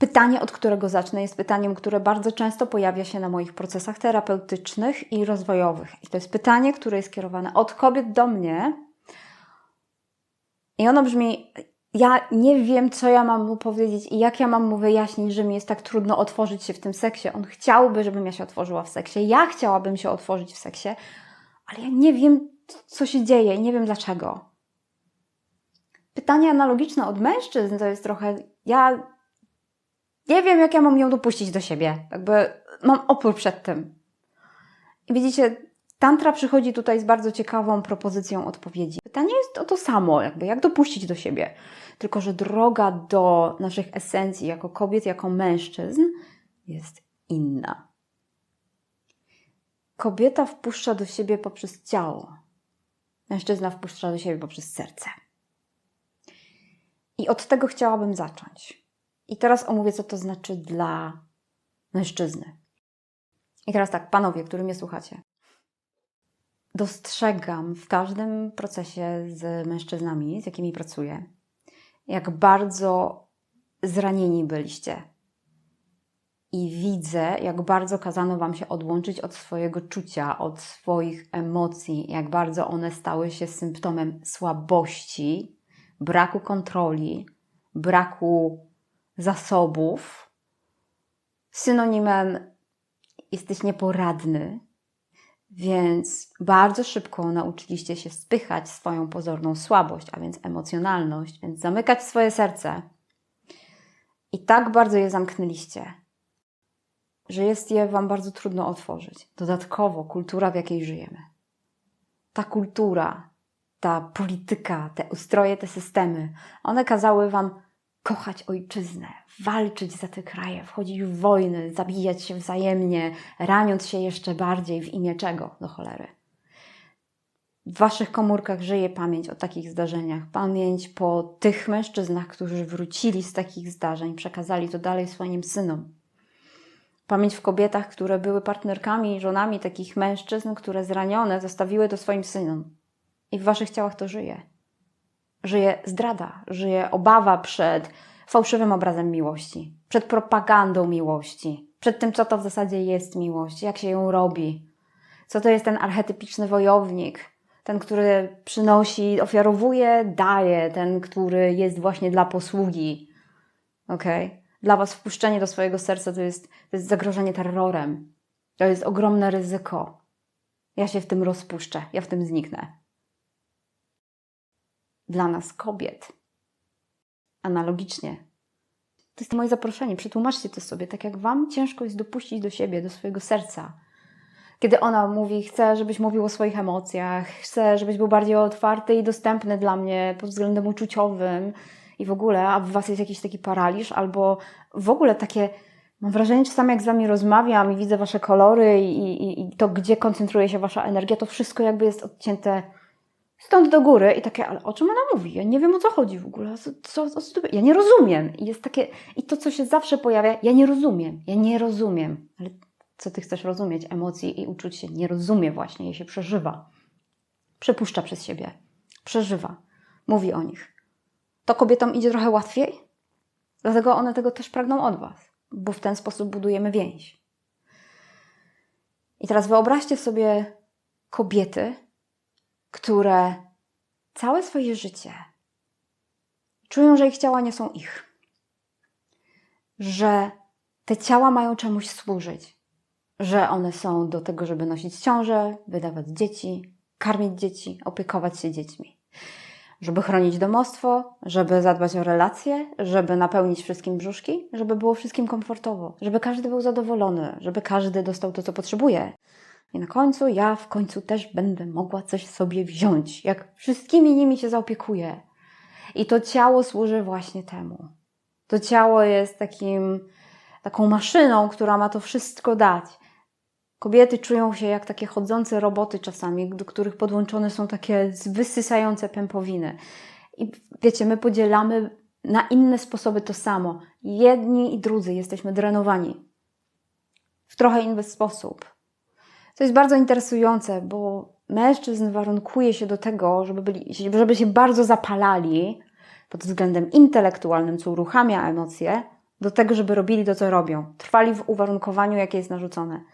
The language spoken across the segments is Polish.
Pytanie, od którego zacznę, jest pytaniem, które bardzo często pojawia się na moich procesach terapeutycznych i rozwojowych. I to jest pytanie, które jest kierowane od kobiet do mnie. I ono brzmi: Ja nie wiem, co ja mam mu powiedzieć i jak ja mam mu wyjaśnić, że mi jest tak trudno otworzyć się w tym seksie. On chciałby, żebym ja się otworzyła w seksie. Ja chciałabym się otworzyć w seksie, ale ja nie wiem, co się dzieje i nie wiem dlaczego. Pytanie analogiczne od mężczyzn to jest trochę: Ja nie wiem, jak ja mam ją dopuścić do siebie. Jakby mam opór przed tym. I widzicie, Tantra przychodzi tutaj z bardzo ciekawą propozycją odpowiedzi. Pytanie jest o to samo, jakby jak dopuścić do siebie. Tylko, że droga do naszych esencji jako kobiet, jako mężczyzn jest inna. Kobieta wpuszcza do siebie poprzez ciało. Mężczyzna wpuszcza do siebie poprzez serce. I od tego chciałabym zacząć. I teraz omówię, co to znaczy dla mężczyzny. I teraz tak, panowie, którzy mnie słuchacie. Dostrzegam w każdym procesie z mężczyznami, z jakimi pracuję, jak bardzo zranieni byliście. I widzę, jak bardzo kazano Wam się odłączyć od swojego czucia, od swoich emocji, jak bardzo one stały się symptomem słabości, braku kontroli, braku zasobów. Synonimem jesteś nieporadny, więc bardzo szybko nauczyliście się spychać swoją pozorną słabość, a więc emocjonalność, więc zamykać swoje serce. I tak bardzo je zamknęliście, że jest je Wam bardzo trudno otworzyć. Dodatkowo kultura, w jakiej żyjemy. Ta kultura, ta polityka, te ustroje, te systemy, one kazały Wam kochać ojczyznę, walczyć za te kraje, wchodzić w wojny, zabijać się wzajemnie, raniąc się jeszcze bardziej w imię czego do cholery. W waszych komórkach żyje pamięć o takich zdarzeniach, pamięć po tych mężczyznach, którzy wrócili z takich zdarzeń, przekazali to dalej swoim synom. Pamięć w kobietach, które były partnerkami i żonami takich mężczyzn, które zranione zostawiły to swoim synom. I w waszych ciałach to żyje żyje zdrada, żyje obawa przed fałszywym obrazem miłości, przed propagandą miłości, przed tym, co to w zasadzie jest miłość, jak się ją robi, co to jest ten archetypiczny wojownik, ten, który przynosi, ofiarowuje, daje, ten, który jest właśnie dla posługi. Ok? Dla Was wpuszczenie do swojego serca to jest, to jest zagrożenie terrorem. To jest ogromne ryzyko. Ja się w tym rozpuszczę, ja w tym zniknę dla nas kobiet. Analogicznie. To jest moje zaproszenie. Przetłumaczcie to sobie, tak jak Wam ciężko jest dopuścić do siebie, do swojego serca. Kiedy ona mówi, chcę, żebyś mówił o swoich emocjach, chcę, żebyś był bardziej otwarty i dostępny dla mnie pod względem uczuciowym i w ogóle, a w Was jest jakiś taki paraliż, albo w ogóle takie, mam wrażenie, czasami jak z Wami rozmawiam i widzę Wasze kolory i, i, i to, gdzie koncentruje się Wasza energia, to wszystko jakby jest odcięte stąd do góry i takie, ale o czym ona mówi? Ja nie wiem o co chodzi w ogóle. Co, co, co, ja nie rozumiem. I jest takie, i to, co się zawsze pojawia, ja nie rozumiem, ja nie rozumiem. Ale co ty chcesz rozumieć? Emocji i uczuć się nie rozumie właśnie, je się przeżywa. Przepuszcza przez siebie, przeżywa, mówi o nich. To kobietom idzie trochę łatwiej, dlatego one tego też pragną od was, bo w ten sposób budujemy więź. I teraz wyobraźcie sobie kobiety, które całe swoje życie czują, że ich ciała nie są ich, że te ciała mają czemuś służyć, że one są do tego, żeby nosić ciążę, wydawać dzieci, karmić dzieci, opiekować się dziećmi. Żeby chronić domostwo, żeby zadbać o relacje, żeby napełnić wszystkim brzuszki, żeby było wszystkim komfortowo, żeby każdy był zadowolony, żeby każdy dostał to, co potrzebuje, i na końcu ja w końcu też będę mogła coś sobie wziąć, jak wszystkimi nimi się zaopiekuję. I to ciało służy właśnie temu. To ciało jest takim, taką maszyną, która ma to wszystko dać. Kobiety czują się jak takie chodzące roboty czasami, do których podłączone są takie wysysające pępowiny. I wiecie, my podzielamy na inne sposoby to samo. Jedni i drudzy jesteśmy drenowani w trochę inny sposób. To jest bardzo interesujące, bo mężczyzn warunkuje się do tego, żeby, byli, żeby się bardzo zapalali pod względem intelektualnym, co uruchamia emocje, do tego, żeby robili to, co robią. Trwali w uwarunkowaniu, jakie jest narzucone.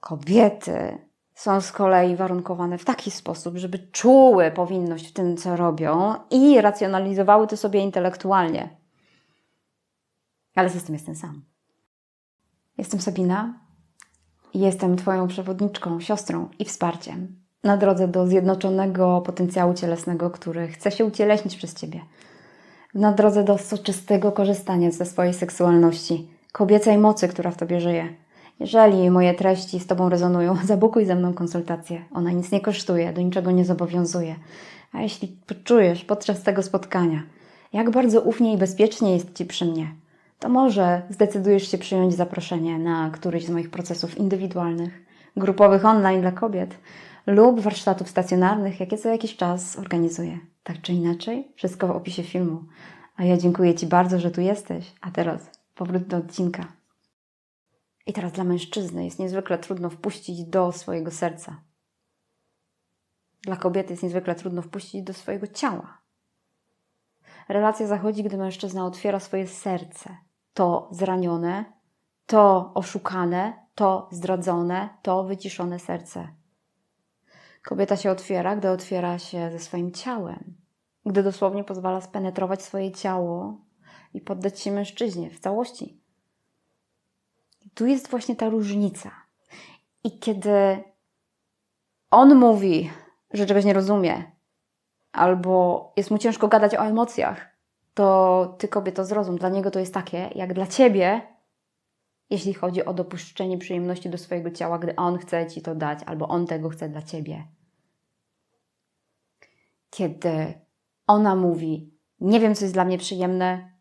Kobiety są z kolei warunkowane w taki sposób, żeby czuły powinność w tym, co robią i racjonalizowały to sobie intelektualnie. Ale system jest ten sam. Jestem Sabina jestem Twoją przewodniczką, siostrą i wsparciem na drodze do zjednoczonego potencjału cielesnego, który chce się ucieleśnić przez Ciebie. Na drodze do soczystego korzystania ze swojej seksualności, kobiecej mocy, która w Tobie żyje. Jeżeli moje treści z Tobą rezonują, zabukuj ze mną konsultację. Ona nic nie kosztuje, do niczego nie zobowiązuje. A jeśli poczujesz podczas tego spotkania, jak bardzo ufnie i bezpiecznie jest Ci przy mnie, to może zdecydujesz się przyjąć zaproszenie na któryś z moich procesów indywidualnych, grupowych online dla kobiet lub warsztatów stacjonarnych, jakie co jakiś czas organizuję. Tak czy inaczej, wszystko w opisie filmu. A ja dziękuję Ci bardzo, że tu jesteś. A teraz powrót do odcinka. I teraz dla mężczyzny jest niezwykle trudno wpuścić do swojego serca. Dla kobiety jest niezwykle trudno wpuścić do swojego ciała. Relacja zachodzi, gdy mężczyzna otwiera swoje serce. To zranione, to oszukane, to zdradzone, to wyciszone serce. Kobieta się otwiera, gdy otwiera się ze swoim ciałem, gdy dosłownie pozwala spenetrować swoje ciało i poddać się mężczyźnie w całości. I tu jest właśnie ta różnica. I kiedy on mówi, że czegoś nie rozumie, albo jest mu ciężko gadać o emocjach, to ty kobieto zrozum. Dla niego to jest takie, jak dla ciebie, jeśli chodzi o dopuszczenie przyjemności do swojego ciała, gdy on chce ci to dać, albo on tego chce dla ciebie. Kiedy ona mówi, nie wiem, co jest dla mnie przyjemne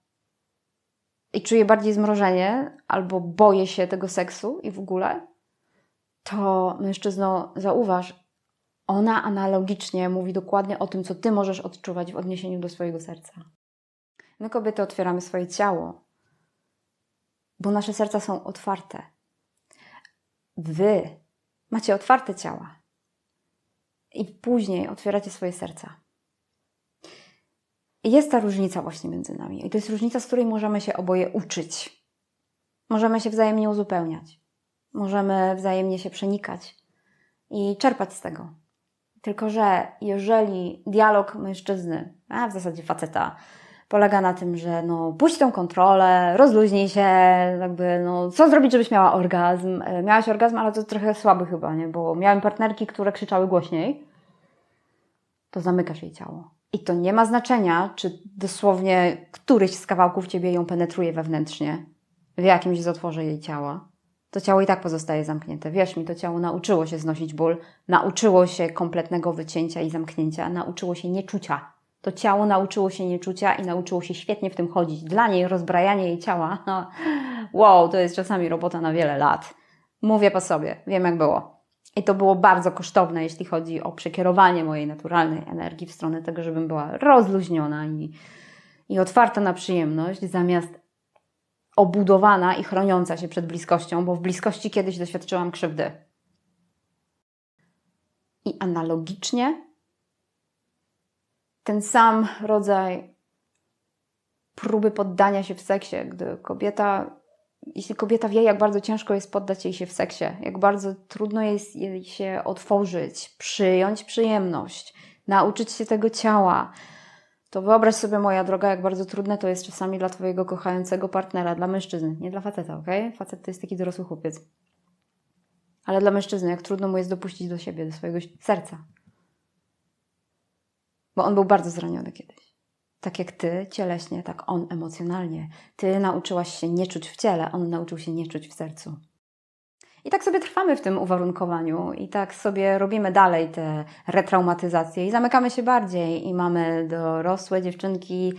i czuję bardziej zmrożenie, albo boję się tego seksu i w ogóle, to mężczyzno, zauważ, ona analogicznie mówi dokładnie o tym, co ty możesz odczuwać w odniesieniu do swojego serca. My, kobiety, otwieramy swoje ciało, bo nasze serca są otwarte. Wy macie otwarte ciała i później otwieracie swoje serca. I jest ta różnica właśnie między nami. I to jest różnica, z której możemy się oboje uczyć. Możemy się wzajemnie uzupełniać. Możemy wzajemnie się przenikać i czerpać z tego. Tylko, że jeżeli dialog mężczyzny, a w zasadzie faceta, polega na tym, że no, puść tą kontrolę, rozluźnij się, jakby, no, co zrobić, żebyś miała orgazm. E, Miałaś orgazm, ale to trochę słaby chyba, nie? Bo miałem partnerki, które krzyczały głośniej, to zamykasz jej ciało. I to nie ma znaczenia, czy dosłownie któryś z kawałków ciebie ją penetruje wewnętrznie, w jakimś zatworze jej ciała. To ciało i tak pozostaje zamknięte. Wierz mi, to ciało nauczyło się znosić ból, nauczyło się kompletnego wycięcia i zamknięcia, nauczyło się nieczucia. To ciało nauczyło się nieczucia i nauczyło się świetnie w tym chodzić. Dla niej rozbrajanie jej ciała, no, wow, to jest czasami robota na wiele lat. Mówię po sobie, wiem jak było. I to było bardzo kosztowne, jeśli chodzi o przekierowanie mojej naturalnej energii w stronę tego, żebym była rozluźniona i, i otwarta na przyjemność, zamiast obudowana i chroniąca się przed bliskością, bo w bliskości kiedyś doświadczyłam krzywdy. I analogicznie ten sam rodzaj próby poddania się w seksie, gdy kobieta jeśli kobieta wie, jak bardzo ciężko jest poddać jej się w seksie, jak bardzo trudno jest jej się otworzyć, przyjąć przyjemność, nauczyć się tego ciała, to wyobraź sobie, moja droga, jak bardzo trudne to jest czasami dla Twojego kochającego partnera, dla mężczyzny, nie dla faceta, ok? Facet to jest taki dorosły chłopiec. Ale dla mężczyzny, jak trudno mu jest dopuścić do siebie, do swojego serca. Bo on był bardzo zraniony kiedyś. Tak jak ty cieleśnie, tak on emocjonalnie. Ty nauczyłaś się nie czuć w ciele, on nauczył się nie czuć w sercu. I tak sobie trwamy w tym uwarunkowaniu, i tak sobie robimy dalej te retraumatyzacje, i zamykamy się bardziej, i mamy dorosłe dziewczynki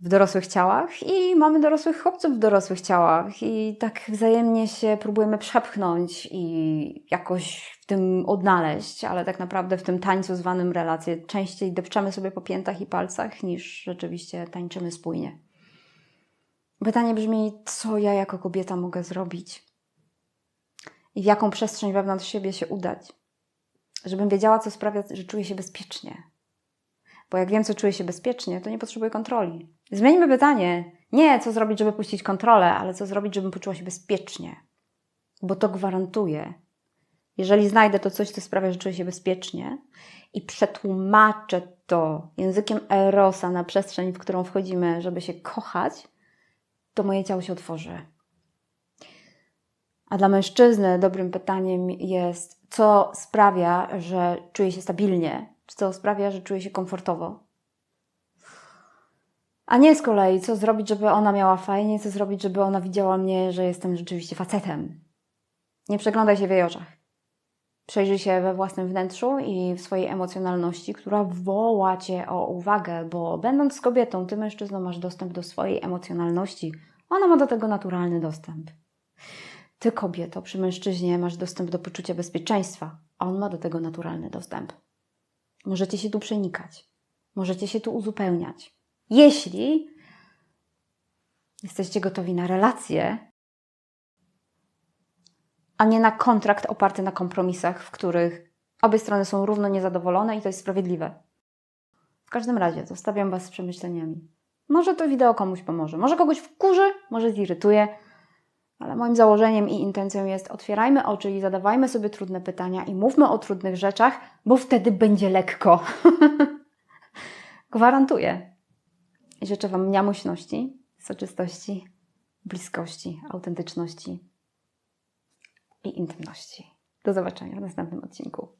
w dorosłych ciałach, i mamy dorosłych chłopców w dorosłych ciałach, i tak wzajemnie się próbujemy przepchnąć i jakoś w tym odnaleźć, ale tak naprawdę w tym tańcu zwanym relacje częściej depczemy sobie po piętach i palcach, niż rzeczywiście tańczymy spójnie. Pytanie brzmi, co ja jako kobieta mogę zrobić? I w jaką przestrzeń wewnątrz siebie się udać? Żebym wiedziała, co sprawia, że czuję się bezpiecznie. Bo jak wiem, co czuję się bezpiecznie, to nie potrzebuję kontroli. Zmieńmy pytanie, Nie co zrobić, żeby puścić kontrolę, ale co zrobić, żebym poczuła się bezpiecznie. Bo to gwarantuję. Jeżeli znajdę to coś, co sprawia, że czuję się bezpiecznie i przetłumaczę to językiem Erosa na przestrzeń, w którą wchodzimy, żeby się kochać, to moje ciało się otworzy. A dla mężczyzny dobrym pytaniem jest, co sprawia, że czuje się stabilnie, czy co sprawia, że czuje się komfortowo. A nie z kolei, co zrobić, żeby ona miała fajnie, co zrobić, żeby ona widziała mnie, że jestem rzeczywiście facetem. Nie przeglądaj się w jej oczach. Przejrzyj się we własnym wnętrzu i w swojej emocjonalności, która woła cię o uwagę, bo będąc kobietą, ty mężczyzną masz dostęp do swojej emocjonalności. Ona ma do tego naturalny dostęp. Ty, kobieto, przy mężczyźnie masz dostęp do poczucia bezpieczeństwa, a on ma do tego naturalny dostęp. Możecie się tu przenikać, możecie się tu uzupełniać. Jeśli jesteście gotowi na relacje, a nie na kontrakt oparty na kompromisach, w których obie strony są równo niezadowolone i to jest sprawiedliwe. W każdym razie zostawiam Was z przemyśleniami. Może to wideo komuś pomoże, może kogoś wkurzy, może zirytuje, ale moim założeniem i intencją jest otwierajmy oczy i zadawajmy sobie trudne pytania i mówmy o trudnych rzeczach, bo wtedy będzie lekko. Gwarantuję. Życzę Wam miamuśności, soczystości, bliskości, autentyczności i intymności. Do zobaczenia w następnym odcinku.